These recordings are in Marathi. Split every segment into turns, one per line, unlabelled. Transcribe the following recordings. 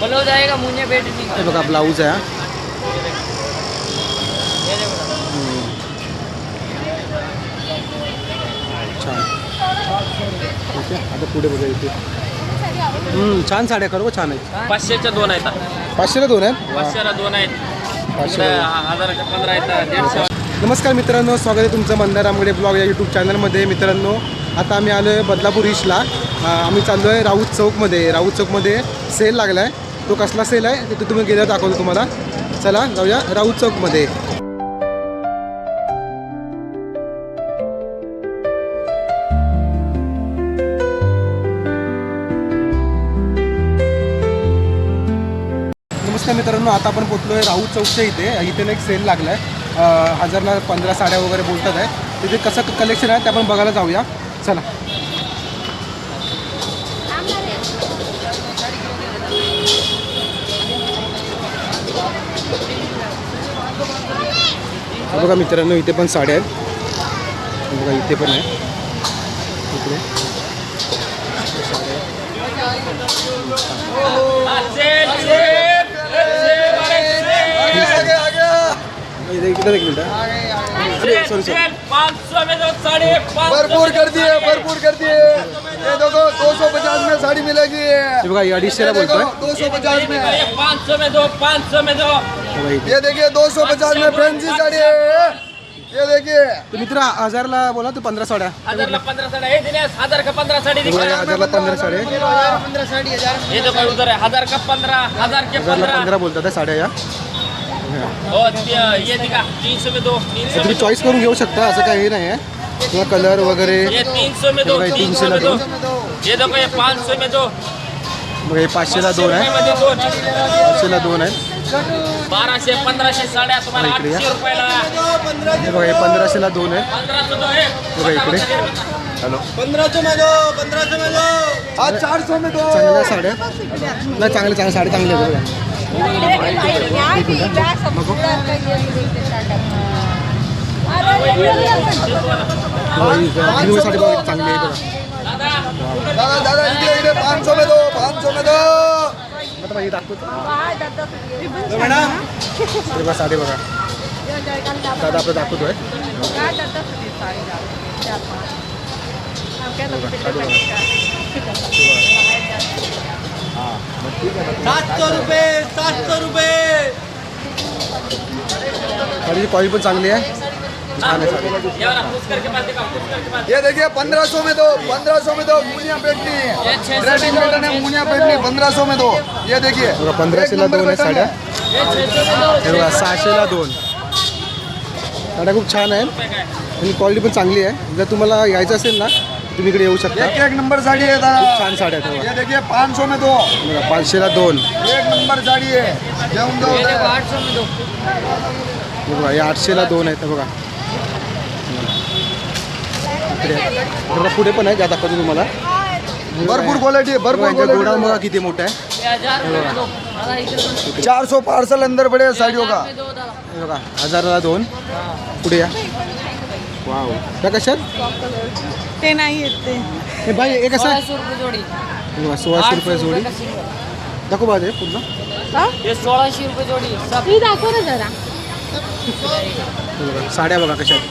बोलो जाएगा मुझे बेट नहीं
हे बघा ब्लाऊज आहे हा. छान. ठीक आहे आता पुढे बघा इथे. हम्म, छान साड्या खरोखर छान आहेत.
पाचशेच्या दोन आहेत.
पाचशेला दोन आहेत.
पाचशेला दोन आहेत. हजाराच्या पंधरा दीडशे.
नमस्कार मित्रांनो स्वागत आहे तुमचं मंदार आंबडे ब्लॉग या यूट्यूब चॅनलमध्ये मित्रांनो आता आम्ही आलो आहे बदलापूर ईस्टला अं, आम्ही चाललो आहे राऊत चौकमध्ये. राऊत चौकमध्ये सेल लागला आहे तो कसला सेल आहे ते तुम्ही गेल्यावर दाखवतो तुम्हाला. चला जाऊया राऊत चौकमध्ये. नमस्कार मित्रांनो आता आपण पोचलो आहे राऊत चौकच्या इथे. इथे ना एक सेल लागला आहे हजारला पंधरा साड्या वगैरे बोलतात आहे. तिथे कसं कलेक्शन आहे ते आपण बघायला जाऊया. चला. बघा मित्रांनो इथे पण साड्या आहेत. बघा इथे पण आहे. इकडे. एक मिनिट सॉरी सॉरी
भरपूर गर्दी आहे भरपूर
हे बघा अडीचशेला बोलतोय
दो सौ पचास में
ये पाँच सौ में दो पाँच सौ में दो।
हे
ये देखिए दो सौ पचास में फैंसी साड़ी है ये देखिए।
तर मित्र हजारला बोला तू पंधरा साड्या
हज़ार का पंद्रह साढ़े दिनेश हज़ार का पंद्रह साड़ी
हे बघा,
दिखा
हजारला पंधरा साड्या
ये देखो उधर है हज़ार का हज़ार के
हजारला
पंद्रह।
पंधरा बोलतात साड्या या
और ये दिखा तीन सौ में दो तीन
तर
सौ
तुम्ही
में
चॉईस करून घेऊ शकता असं काही नाही आहे किंवा कलर वगैरे
ये तीन सौ में दो तीन सौ में दो। ये देखो ये पाँच सौ में दो।
बघा हे पाचशेला दोन आहे.
मध्ये दोन.
पाचशेला दोन आहे.
बाराशे पंधराशे साड्या तुम्हाला
इकडे या.
आठशे रुपयाला.
हे बघा हे पंधराशेला दोन आहे.
पंधरा सौ दो है
बघा इकडे. हॅलो.
पंद्रह सौ में दो पंद्रह सौ में दो आज चार सौ में दो
चांगल्या साड्या. नाही चांगल्या चांगल्या साड्या चांगल्या आहेत बघा. बघा, ही हिरवी साडी बघा चांगली आहे बघा.
दादा दादा इकडे इकडे पाँच सौ में दो पाँच सौ में दो
बघा, साडी बघा. दादा आपलं दाखवतोय.
सात सौ रुपये सात सौ रुपये
क्वालिटी पण चांगली आहे.
ये
ये देखिए पंद्रह सौ में दो पंद्रह सौ में दो मुनिया पेटनी रेडी कॉटन है मुनिया पेटनी पंद्रह सौ में दो। ये देखिए
पंधराशेला दोन आहे साड्या हे। बघा सहाशेला दोन। साड्या खूप छान आणि क्वालिटी पण चांगली आहे. जर तुम्हाला यायचं असेल ना तुम्ही इकडे येऊ शकता.
एक एक नंबर साड़ी है दादा.
छान साड्या आहेत.
ये देखिए पाँच सौ में दो.
बघा पाचशेला दोन.
एक नंबर साड़ी है जाऊन दो
ये देखो आठ सौ में दो।
हे बघा हे आठशेला दोन आहेत हे बघा. इकडे. बघा पुढे पण आहे ज्या दाखवतो तुम्हाला.
भरपूर क्वालिटी है भरपूर
गोडाऊन
क्वालिटी
बघा किती मोठं आहे.
चार सौ पार्सल अंदर पड़े हैं साड़ियों का
हे बघा हजाराला दोन. पुढे या. वाव. त्या कशात?
ते नाही येत ते.
हे बाई हे कसं आहे?
सोलह सौ रुपये जोड़ी.
हे बघा, सोळाशे रुपये जोडी. दाखव बाजे पूर्ण.
ये सोलह सौ रुपये जोड़ी.
मी दाखव ना जरा.
हे बघा साड्या बघा कशात.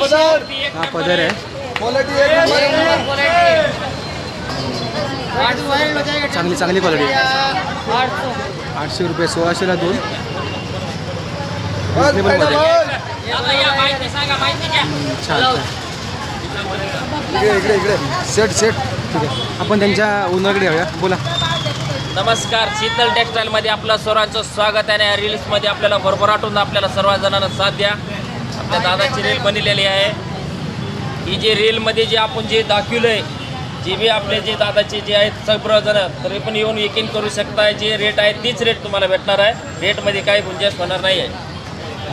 पदर. हा पदर आहे. चांगली चांगली क्वालिटी आठशे रुपये सोळाशेला दोन. छान
इकडे इकडे इकडे. सेट सेट
ठीक आहे. आपण त्यांच्या ओनरकडे येऊया. बोला.
नमस्कार शीतल टेक्सटाईल मध्ये आपलं सर्वांचं स्वागत आहे आणि या रील्समध्ये आपल्याला भरभराटून आपल्याला सर्व जणांना साथ द्या. आपल्या दादाची रील बनलेली आहे. ही जी रील मध्ये जे आपण जे दाखवलंय जे बी आपले जे दादाचे जे आहेत सर्व जण तरी पण येऊन यकीन करू शकताय. जे रेट आहे तीच रेट तुम्हाला भेटणार आहे. रेटमध्ये काही गुंजाइश होणार नाही आहे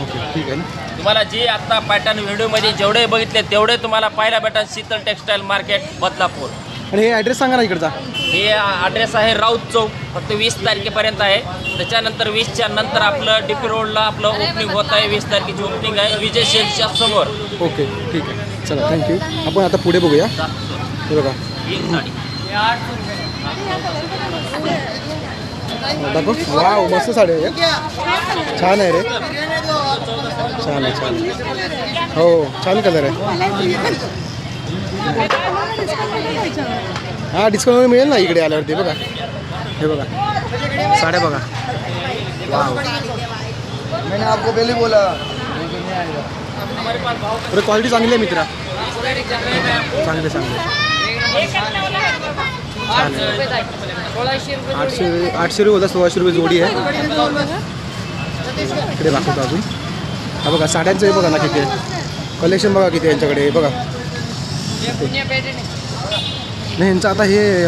ओके ठीक आहे ना?
तुम्हाला जे आता पॅटर्न व्हिडिओमध्ये जेवढे बघितले तेवढे तुम्हाला पाहायला भेटेल शीतल टेक्सटाईल मार्केट बदलापूर.
आणि हे ॲड्रेस सांगा ना इकडचा.
हे ॲड्रेस आहे राऊत चौक फक्त वीस तारखेपर्यंत आहे. त्याच्यानंतर वीसच्या नंतर आपलं डीपी रोडला आपलं ओपनिंग होत आहे वीस तारखेची ओपनिंग आहे विजय सेल्सच्या समोर.
ओके ठीक आहे. चला थँक्यू आपण आता पुढे बघूया. हे बघा. दाखव. वा मस्त साडी आहे. छान आहे रे. छान आहे छान आहे. हो छान कलर आहे. हां डिस्काउंट मिळेल ना इकडे आल्यावरती बघा. हे बघा. साड्या बघा.
मैंने आपको पहले बोला.
अरे क्वालिटी चांगली आहे मित्रा. चांगले चांगले. आठशे आठशे रुपये होता सोळाशे रुपये जोडी आहे. इकडे दाखवतो अजून. हा बघा साड्यांचं हे बघा ना किती कलेक्शन बघा किती यांच्याकडे हे बघा. नाही यांचं आता हे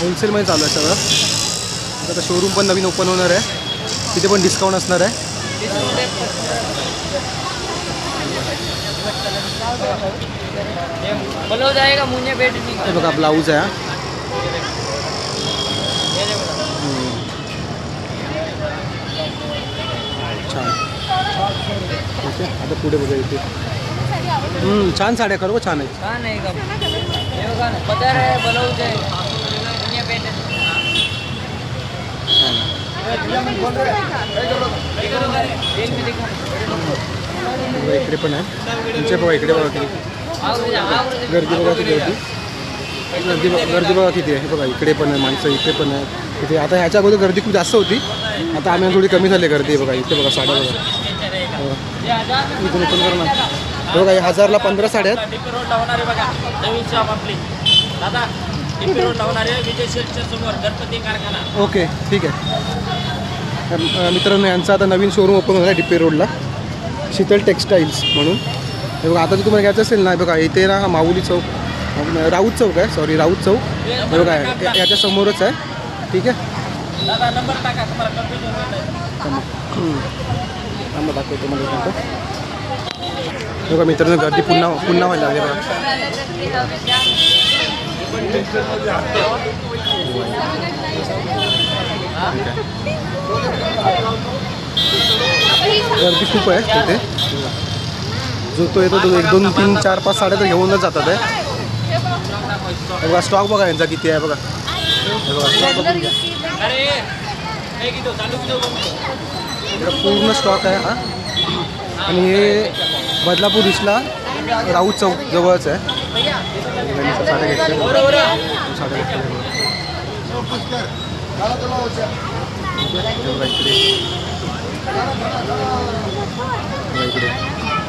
होलसेलमध्ये चालू आहे सगळं. आता शोरूम पण नवीन ओपन होणार आहे. तिथे पण डिस्काउंट असणार आहे.
बोलो जाएगा
हे बघा ब्लाऊज आहे छान. ओके आता पुढे बघा इथे. छान साड्या करू हो, छान आहे
छान आहे દુકાન बघा ना છે અહીંયા
બેઠે इकडे पण आहे तुमचे बघा इकडे बघा किती गर्दी बघा किती होती गर्दी बघा गर्दी बघा किती आहे बघा इकडे पण आहे माणसं इकडे पण आहे इथे आता ह्याच्या अगोदर गर्दी खूप जास्त होती आता आम्ही थोडी कमी झाली गर्दी बघा इथे बघा साड्या बघा हो. इथून ओपन कर ना बघा हजारला पंधरा साड्या आहेत.
डीपी होणारे बघा. नवीन शॉप आपली. दादा डीपी रोडला होणारे विजय शेठच्या समोर गणपती कारखाना.
ओके ठीक आहे. तर, मित्रांनो यांचं आता नवीन शोरूम ओपन होणार आहे डिपे रोडला. शीतल टेक्स्टाईल्स म्हणून. हे बघा आता जर तुम्हाला घ्यायचं असेल ना बघा इथे ना माऊली चौक राऊत चौक आहे सॉरी राऊत चौक. हे बघा याच्या समोरच आहे. ठीक आहे?
नंबर टाका तुम्हाला
दाखवतो मला बघा मित्रांनो गर्दी पुन्हा पुन्हा व्हायला लागली बघा. गर्दी खूप आहे तिथे. जो तो येतो तो एक दोन तीन चार पाच साड्या तर घेऊनच जातात आहे. बघा स्टॉक बघा यांचा किती आहे बघा. बघा स्टॉक बघून पूर्ण स्टॉक आहे हा. आणि हे बदलापूर इसला राऊत चौक जवळच आहे.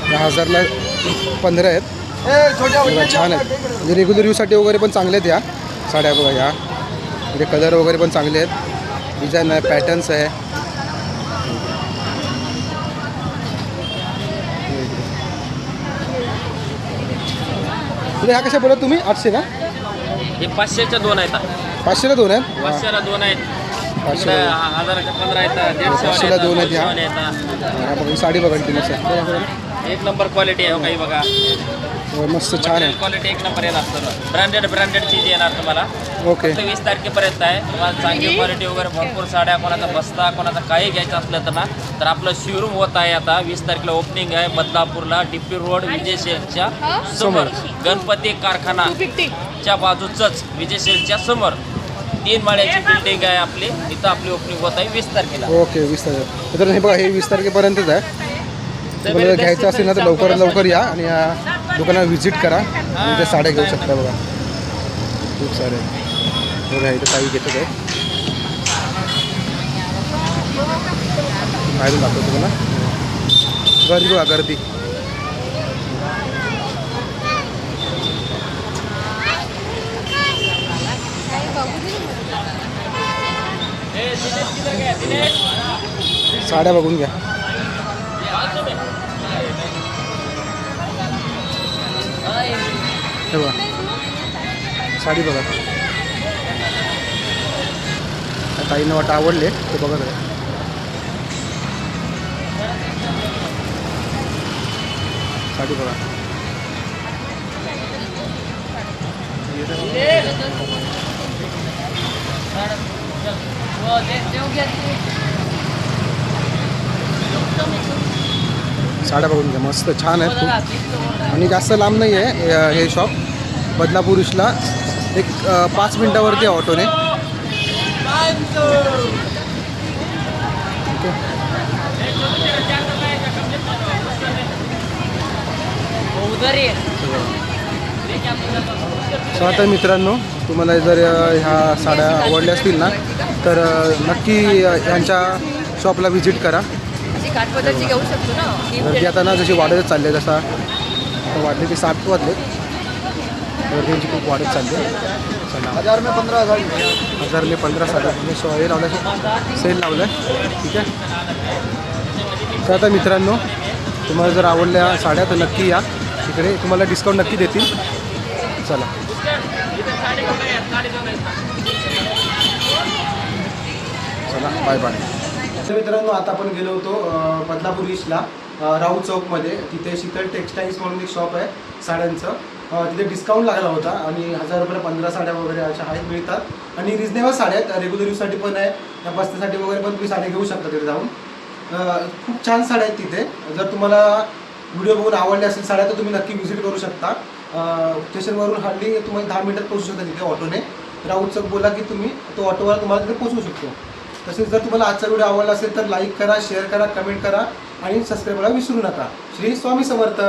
दहा हजारला पंधरा आहेत. छान आहेत. म्हणजे रेग्युलर यूजसाठी वगैरे पण चांगले आहेत या साड्या बघा या. म्हणजे कलर वगैरे पण चांगले आहेत. डिझाईन आहे पॅटर्न्स आहे. ह्या कशा बोलत तुम्ही? आठशे का?
हे पाचशेच्या दोन आहेत.
पाचशेला दोन आहेत?
पाचशेला दोन आहेत.
पाचशेला
इकडे
दोन.
हजाराच्या पंधरा
पाचशेला दोन आहेत हा बघा ही साडी बघा तुम्ही. सर.
एक नंबर क्वालिटी आहे हो काही बघा.
हो, मस्त छान आहे.
क्वालिटी एक नंबर येणार ब्रँडेड ब्रँडेड चीज येणार तुम्हाला.
ओके
फक्त वीस तारखेपर्यंत आहे. तुम्हाला चांगली क्वालिटी वगैरे भरपूर साड्या कोणाचा बस्ता कोणाचा काही घ्यायचं असलं तर ना तर आपलं शोरूम होत आहे आता. वीस तारखेला ओपनिंग आहे बदलापूरला डिपी रोड विजय शेलच्या समोर. गणपती कारखानाच्या बाजूचंच विजय शेलच्या समोर. तीन माळ्याची बिल्डिंग आहे आपली. इथं आपली ओपनिंग होत आहे वीस तारखेला.
ओके वीस तारखे तर हे बघा हे वीस तारखेपर्यंतच आहे. तुम्हाला घ्यायचं असेल ना तर लवकरात लवकर या आणि या दुकानात व्हिजिट करा. त्या साड्या घेऊ शकता बघा. खूप सारे. बघा, इथं काही तुम्हाला. गर्दी बघा, गर्दी. साड्या बघून हे बघा. साडी बघा. ताईनं वाटत आवडले ते बघत आहे साडी बघा.
देऊ घ्या
साड्या बघून घ्या. मस्त छान आहेत खूप. आणि जास्त लांब नाही आहे हे- शॉप बदलापूर इशला एक पाच मिनटावरती आहे ऑटोने. ठीक सो आता मित्रांनो तुम्हाला जर ह्या साड्या आवडल्या असतील ना तर नक्की यांच्या शॉपला व्हिजिट करा.
अशी घेऊ शकतो ना?
गर्दी आता ना जशी वाढतच चालली आहे जसा आता वाढले ते साठ वाजले गर्दींची खूप वाढत चालली आहे.
हजार में पंधरा हजार
हजार. मी पंधरा साड्या मी सो हे लावलं सेल लावलं आहे ठीक आहे? तर आता मित्रांनो तुम्हाला जर आवडल्या साड्या तर नक्की या. तिकडे तुम्हाला डिस्काउंट नक्की देतील. चला. चला. बाय बाय तर मित्रांनो आता आपण गेलो होतो बदलापूर ईस्टला राऊ चौकमध्ये तिथे शीतल टेक्सटाईल्स म्हणून एक शॉप आहे साड्यांचं. तिथे डिस्काउंट लागला होता आणि हजार रुपये पंधरा साड्या वगैरे अशा आहेत मिळतात. आणि रिजनेबल साड्या आहेत. रेग्युलर यूजसाठी पण आहे. त्या बस्त्यासाठी वगैरे पण तुम्ही साड्या घेऊ शकता तिथे जाऊन. खूप छान साड्या आहेत तिथे. जर तुम्हाला व्हिडिओ बघून आवडल्या असेल साड्या तर तुम्ही नक्की व्हिजिट करू शकता. स्टेशनवरून हार्डली तुम्हाला दहा मिनिटात पोहोचू शकता तिथे ऑटोने राऊत चौक बोला की तुम्ही तो ऑटोवाला तुम्हाला तिथे पोहोचवू शकतो. तसेच जर तुम्हाला आजचा व्हिडिओ आवडला असेल तर लाईक करा शेअर करा कमेंट करा आणि सबस्क्राईब करायला विसरू नका. श्री स्वामी समर्थ.